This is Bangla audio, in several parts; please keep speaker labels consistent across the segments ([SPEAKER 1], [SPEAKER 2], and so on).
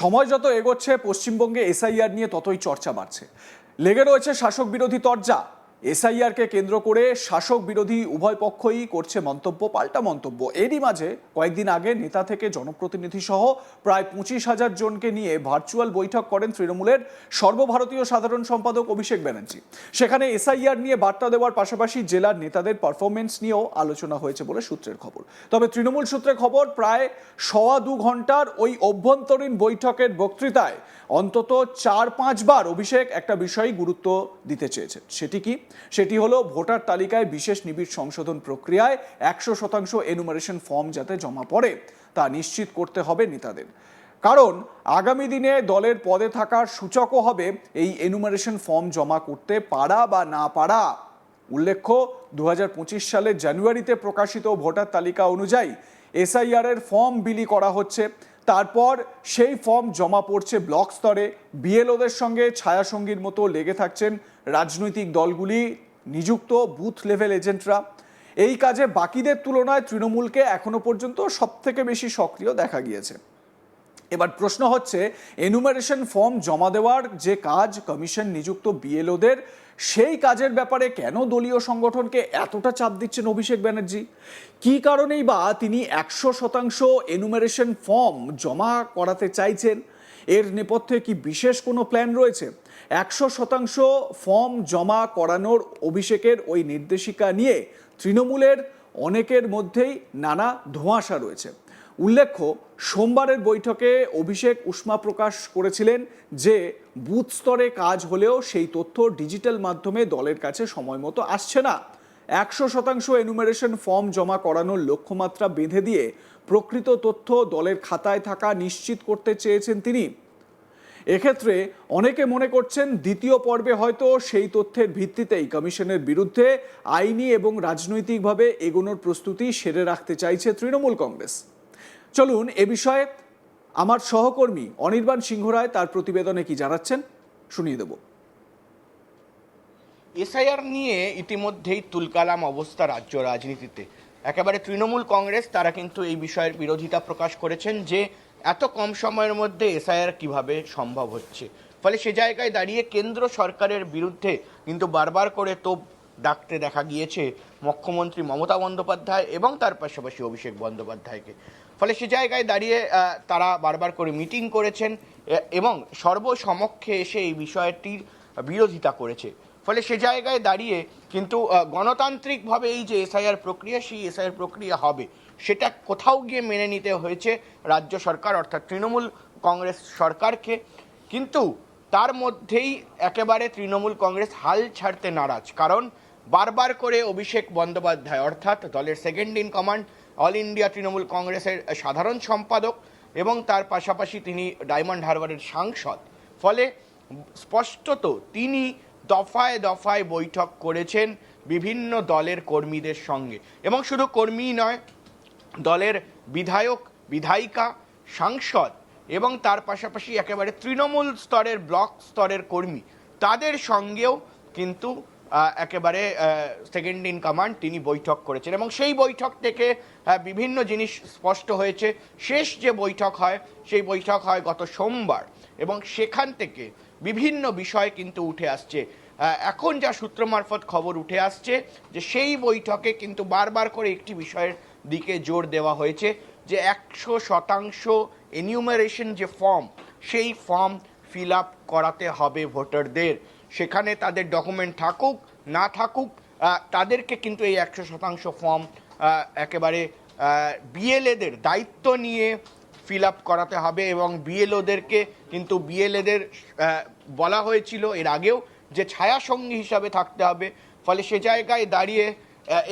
[SPEAKER 1] সময় যত এগোচ্ছে পশ্চিমবঙ্গে এসআইআর নিয়ে ততই চর্চা বাড়ছে। লেগে রয়েছে শাসক বিরোধী তরজা। এসআইআরকে কেন্দ্র করে শাসক বিরোধী উভয় পক্ষই করছে মন্তব্য, পাল্টা মন্তব্য। এরই মাঝে কয়েকদিন আগে নেতা থেকে জনপ্রতিনিধি সহ প্রায় পঁচিশ হাজার জনকে নিয়ে ভার্চুয়াল বৈঠক করেন তৃণমূলের সর্বভারতীয় সাধারণ সম্পাদক অভিষেক ব্যানার্জি। সেখানে এসআইআর নিয়ে বার্তা দেওয়ার পাশাপাশি জেলার নেতাদের পারফরমেন্স নিয়েও আলোচনা হয়েছে বলে সূত্রের খবর। তবে তৃণমূল সূত্রে খবর, প্রায় সওয়া দু ঘণ্টার ওই অভ্যন্তরীণ বৈঠকের বক্তৃতায় অন্তত চার পাঁচবার অভিষেক একটা বিষয়ে গুরুত্ব দিতে চেয়েছেন সেটি কি? সেটি হলো ভোটার তালিকায় বিশেষ নিবিড় সংশোধন প্রক্রিয়ায় একশো শতাংশ এনুমারেশন ফর্ম যাতে জমা পড়ে, তা নিশ্চিত করতে হবে নেতাদের। কারণ আগামী দিনে দলের পদে থাকার সূচকও হবে এই এনুমারেশন ফর্ম জমা করতে পারা বা না পারা। উল্লেখ্য দু সালের জানুয়ারিতে প্রকাশিত ভোটার তালিকা অনুযায়ী এসআইআর এর ফর্ম বিলি করা হচ্ছে। তারপর সেই ফর্ম জমা পড়ছে ব্লক স্তরে। বিএলওদের সঙ্গে ছায়াসঙ্গীর মতো লেগে থাকছেন রাজনৈতিক দলগুলি, নিযুক্ত বুথ লেভেল এজেন্টরা। এই কাজে বাকিদের তুলনায় তৃণমূলকে এখনও পর্যন্ত সবথেকে বেশি সক্রিয় দেখা গিয়েছে। এবার প্রশ্ন হচ্ছে এনুমারেশন ফর্ম জমা দেওয়ার যে কাজ কমিশন নিযুক্ত বিএলওদের সেই কাজের ব্যাপারে কেন দলীয় সংগঠনকে এতটা চাপ দিচ্ছেন অভিষেক ব্যানার্জি? কি কারণেই বা তিনি একশো শতাংশ এনুমারেশন ফর্ম জমা করাতে চাইছেন? এর নেপথ্যে কি বিশেষ কোনো প্ল্যান রয়েছে? একশো শতাংশ ফর্ম জমা করানোর অভিষেকের ওই নির্দেশিকা নিয়ে তৃণমূলের অনেকের মধ্যেই নানা ধোঁয়াশা রয়েছে। উল্লেখ্য, সোমবারের বৈঠকে অভিষেক উষ্মা প্রকাশ করেছিলেন যে, বুথ স্তরে কাজ হলেও সেই তথ্য ডিজিটাল মাধ্যমে দলের কাছে সময় মতো আসছে না। একশো শতাংশ এনুমারেশন ফর্ম জমা করানোর লক্ষ্যমাত্রা বেঁধে দিয়ে প্রকৃত তথ্য দলের খাতায় থাকা নিশ্চিত করতে চেয়েছেন তিনি। এক্ষেত্রে অনেকে মনে করছেন দ্বিতীয় পর্বে হয়তো সেই তথ্যের ভিত্তিতেই কমিশনের বিরুদ্ধে আইনি এবং রাজনৈতিকভাবে এগোনোর প্রস্তুতি সেরে রাখতে চাইছে তৃণমূল কংগ্রেস। চলুন এ বিষয়ে আমার সহকর্মী অনির্বাণ সিংহ রায় তার প্রতিবেদনে কি জানাচ্ছেন শুনিয়ে দেব।
[SPEAKER 2] এসআইআর নিয়ে ইতিমধ্যেই তুলকালাম অবস্থা রাজ্য রাজনীতিতে। একেবারে তৃণমূল কংগ্রেস, তারা কিন্তু এই বিষয়ের বিরোধিতা প্রকাশ করেছেন যে এত কম সময়ের মধ্যে এসআইআর কীভাবে সম্ভব হচ্ছে। ফলে সে জায়গায় দাঁড়িয়ে কেন্দ্র সরকারের বিরুদ্ধে কিন্তু বারবার করে তোপ ডাকতে দেখা গিয়েছে মুখ্যমন্ত্রী মমতা বন্দ্যোপাধ্যায় এবং তার পাশাপাশি অভিষেক বন্দ্যোপাধ্যায়কে। ফলে সে জায়গায় দাঁড়িয়ে তারা বারবার করে মিটিং করেছেন এবং সর্বসমক্ষে এসে এই বিষয়টির বিরোধিতা করেছে। ফলে সে জায়গায় দাঁড়িয়ে কিন্তু গণতান্ত্রিকভাবে এই যে এসআইআর প্রক্রিয়া, সেই এসআইআর প্রক্রিয়া হবে, সেটা কোথাও গিয়ে মেনে নিতে হয়েছে রাজ্য সরকার, অর্থাৎ তৃণমূল কংগ্রেস সরকারকে। কিন্তু তার মধ্যেই একেবারে তৃণমূল কংগ্রেস হাল ছাড়তে নারাজ, কারণ বারবার করে অভিষেক বন্দ্যোপাধ্যায়, অর্থাৎ দলের second in command all India Trinamool কংগ্রেসের সাধারণ সম্পাদক এবং তার পাশাপাশি তিনি ডায়মন্ড হারবারের সাংসদ। ফলে স্পষ্টত তিনি দফায় দফায় বৈঠক করেছেন বিভিন্ন দলের কর্মীদের সঙ্গে। এবং শুধু কর্মী নয়, দলের বিধায়ক, বিধায়িকা, সাংসদ এবং তার পাশাপাশি একেবারে তৃণমূল স্তরের ব্লক স্তরের কর্মী, তাদের সঙ্গেও কিন্তু একেবারে সেকেন্ড ইন কমান্ড তিনি বৈঠক করেছেন এবং সেই বৈঠক থেকে বিভিন্ন জিনিস স্পষ্ট হয়েছে। শেষ যে বৈঠক হয়, সেই বৈঠক হয় গত সোমবার এবং সেখান থেকে বিভিন্ন বিষয় কিন্তু উঠে আসছে। এখন যা সূত্র মারফত খবর উঠে আসছে যে সেই বৈঠকে কিন্তু বারবার করে একটি বিষয়ের দিকে জোর দেওয়া হয়েছে যে একশো শতাংশ এনিউমারেশন যে ফর্ম সেই ফর্ম ফিল আপ করাতে হবে ভোটারদের। সেখানে তাদের ডকুমেন্ট থাকুক, না থাকুক তাদেরকে কিন্তু এই একশো শতাংশ ফর্ম একেবারে বিএলএদের দায়িত্ব নিয়ে ফিল আপ করাতে হবে এবং বিএলওদেরকে কিন্তু বিএলএদের বলা হয়েছিল এর আগেও যে ছায়া সঙ্গী হিসাবে থাকতে হবে। ফলে সে জায়গায় দাঁড়িয়ে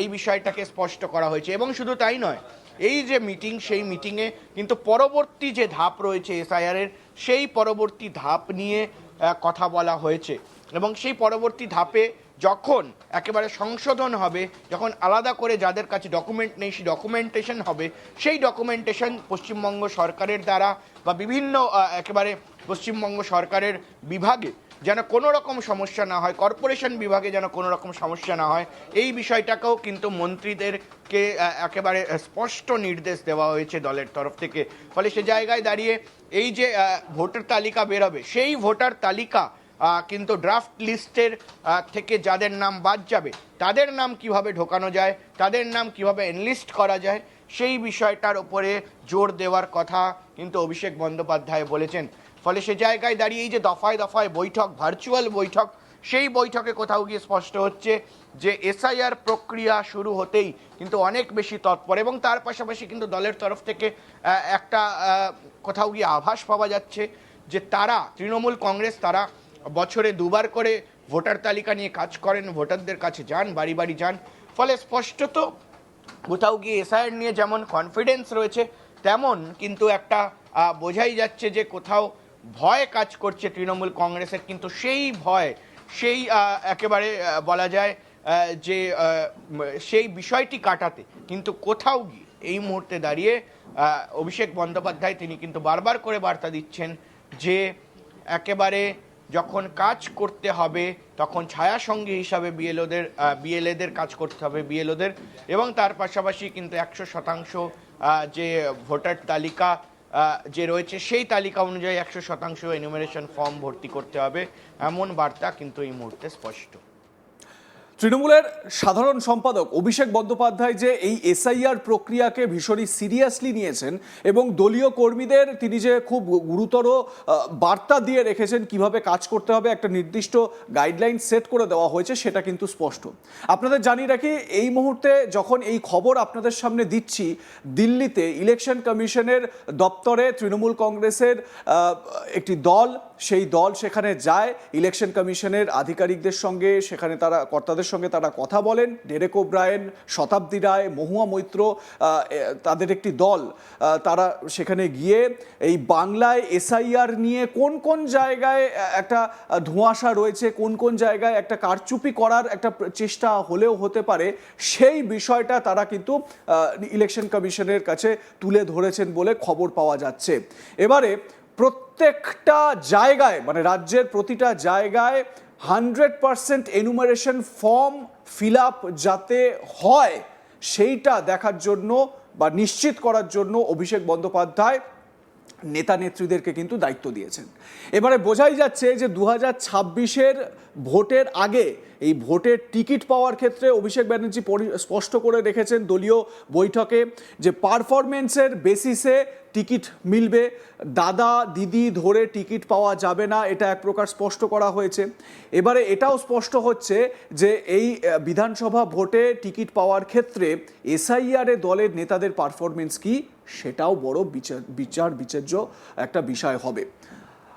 [SPEAKER 2] এই বিষয়টাকে স্পষ্ট করা হয়েছে এবং শুধু তাই নয়, এই যে মিটিং সেই মিটিংয়ে কিন্তু পরবর্তী যে ধাপ রয়েছে এসআইআরের সেই পরবর্তী ধাপ নিয়ে কথা বলা হয়েছে। এবং সেই পরবর্তী ধাপে যখন একেবারে সংশোধন হবে, যখন আলাদা করে যাদের কাছে ডকুমেন্ট নেই সেই ডকুমেন্টেশন হবে, সেই ডকুমেন্টেশন পশ্চিমবঙ্গ সরকারের দ্বারা বা বিভিন্ন একেবারে পশ্চিমবঙ্গ সরকারের বিভাগে যেন কোনো রকম সমস্যা না হয় কর্পোরেশন বিভাগে যেন কোনো রকম সমস্যা না হয়, এই বিষয়টাকেও কিন্তু মন্ত্রীদেরকে একেবারে স্পষ্ট নির্দেশ দেওয়া হয়েছে দলের তরফ থেকে। ফলে সে জায়গায় দাঁড়িয়ে এই যে ভোটার তালিকা বেরোবে, সেই ভোটার তালিকা কিন্তু ড্রাফট লিস্টের থেকে যাদের নাম বাদ যাবে, তাদের নাম কীভাবে ঢোকানো যায়, তাদের নাম কীভাবে এনলিস্ট করা যায়, সেই বিষয়টার উপরে জোর দেওয়ার কথা কিন্তু অভিষেক বন্দ্যোপাধ্যায় বলেছেন। ফলে সে জায়গায় দাঁড়িয়ে এই যে দফায় দফায় বৈঠক ভার্চুয়াল বৈঠক, সেই বৈঠকে কোথাও গিয়ে স্পষ্ট হচ্ছে যে এসআইআর প্রক্রিয়া শুরু হতেই কিন্তু অনেক বেশি তৎপর এবং তার পাশাপাশি কিন্তু দলের তরফ থেকে একটা কোথাও গিয়ে আভাস পাওয়া যাচ্ছে যে তারা, তৃণমূল কংগ্রেস তারা বছরে দুবার করে ভোটার তালিকা নিয়ে কাজ করেন, ভোটারদের কাছে যান, বাড়ি বাড়ি যান। ফলে স্পষ্টত কোথাও গিয়ে এসআইআর নিয়ে যেমন কনফিডেন্স রয়েছে, তেমন কিন্তু একটা বোঝাই যাচ্ছে যে কোথাও ভয় কাজ করছে তৃণমূল কংগ্রেসের, কিন্তু সেই ভয়, সেই একেবারে বলা যায় যে সেই বিষয়টি কাটাতে কিন্তু কোথাও গিয়ে এই মুহূর্তে দাঁড়িয়ে অভিষেক বন্দ্যোপাধ্যায় তিনি কিন্তু বারবার করে বার্তা দিচ্ছেন যে একেবারে যখন কাজ করতে হবে, তখন ছায়া সঙ্গী হিসাবে বিএলওদের বিএলএদের কাজ করতে হবে, বিএলওদের। এবং তার পাশাপাশি কিন্তু একশো শতাংশ যে ভোটার তালিকা যে রয়েছে, সেই তালিকা অনুযায়ী একশো শতাংশ এনুমেরেশন ফর্ম ভর্তি করতে হবে। এমন বার্তা কিন্তু এই মুহূর্তে স্পষ্ট।
[SPEAKER 1] তৃণমূলের সাধারণ সম্পাদক অভিষেক বন্দ্যোপাধ্যায় যে এই এসআইআর প্রক্রিয়াকে ভীষণই সিরিয়াসলি নিয়েছেন এবং দলীয় কর্মীদের তিনি যে খুব গুরুতর বার্তা দিয়ে রেখেছেন কীভাবে কাজ করতে হবে, একটা নির্দিষ্ট গাইডলাইন সেট করে দেওয়া হয়েছে সেটা কিন্তু স্পষ্ট। আপনাদের জানিয়ে রাখি, এই মুহূর্তে যখন এই খবর আপনাদের সামনে দিচ্ছি, দিল্লিতে ইলেকশন কমিশনের দপ্তরে তৃণমূল কংগ্রেসের একটি দল সেই দল সেখানে যায় ইলেকশন কমিশনের আধিকারিকদের সঙ্গে, সেখানে তারা, কর্তাদের সঙ্গে তারা কথা বলেন। ডেরেক ওব্রায়েন, শতাব্দী রায়, মহুয়া মৈত্র তাদের একটি দল তারা সেখানে গিয়ে এই বাংলায় এসআইআর নিয়ে কোন কোন জায়গায় একটা ধোঁয়াশা রয়েছে, কোন কোন জায়গায় একটা কারচুপি করার একটা চেষ্টা হলেও হতে পারে, সেই বিষয়টা তারা কিন্তু ইলেকশন কমিশনের কাছে তুলে ধরেছেন বলে খবর পাওয়া যাচ্ছে। এবারে প্রত্যেকটা জায়গায় মানে রাজ্যের প্রতিটা জায়গায় hundred percent enumeration form fill up যাতে হয়, সেইটা দেখার জন্য বা নিশ্চিত করার জন্য অভিষেক বন্দ্যোপাধ্যায় নেতা নেত্রীদেরকে কিন্তু দায়িত্ব দিয়েছেন। এবারে বোঝাই যাচ্ছে যে দু হাজার ভোটের আগে এই ভোটের টিকিট পাওয়ার ক্ষেত্রে অভিষেক ব্যানার্জি স্পষ্ট করে রেখেছেন দলীয় বৈঠকে যে পারফরমেন্সের বেসিসে টিকিট মিলবে। দাদা, দিদি ধরে টিকিট পাওয়া যাবে না, এটা এক প্রকার স্পষ্ট করা হয়েছে। এবারে এটাও স্পষ্ট হচ্ছে যে এই বিধানসভা ভোটে টিকিট পাওয়ার ক্ষেত্রে এসআইআরে দলের নেতাদের পারফরমেন্স কি সেটাও বড় বিচার বিচার, বিচার্য একটা বিষয় হবে।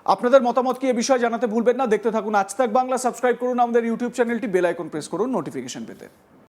[SPEAKER 1] আপনাদের মতামত কি এ বিষয়ে জানাতে ভুলবেন না? দেখতে থাকুন আজ তাক বাংলা, সাবস্ক্রাইব করুন আমাদের ইউটিউব চ্যানেলটি, বেল আইকন প্রেস করুন, নোটিফিকেশন পেতে।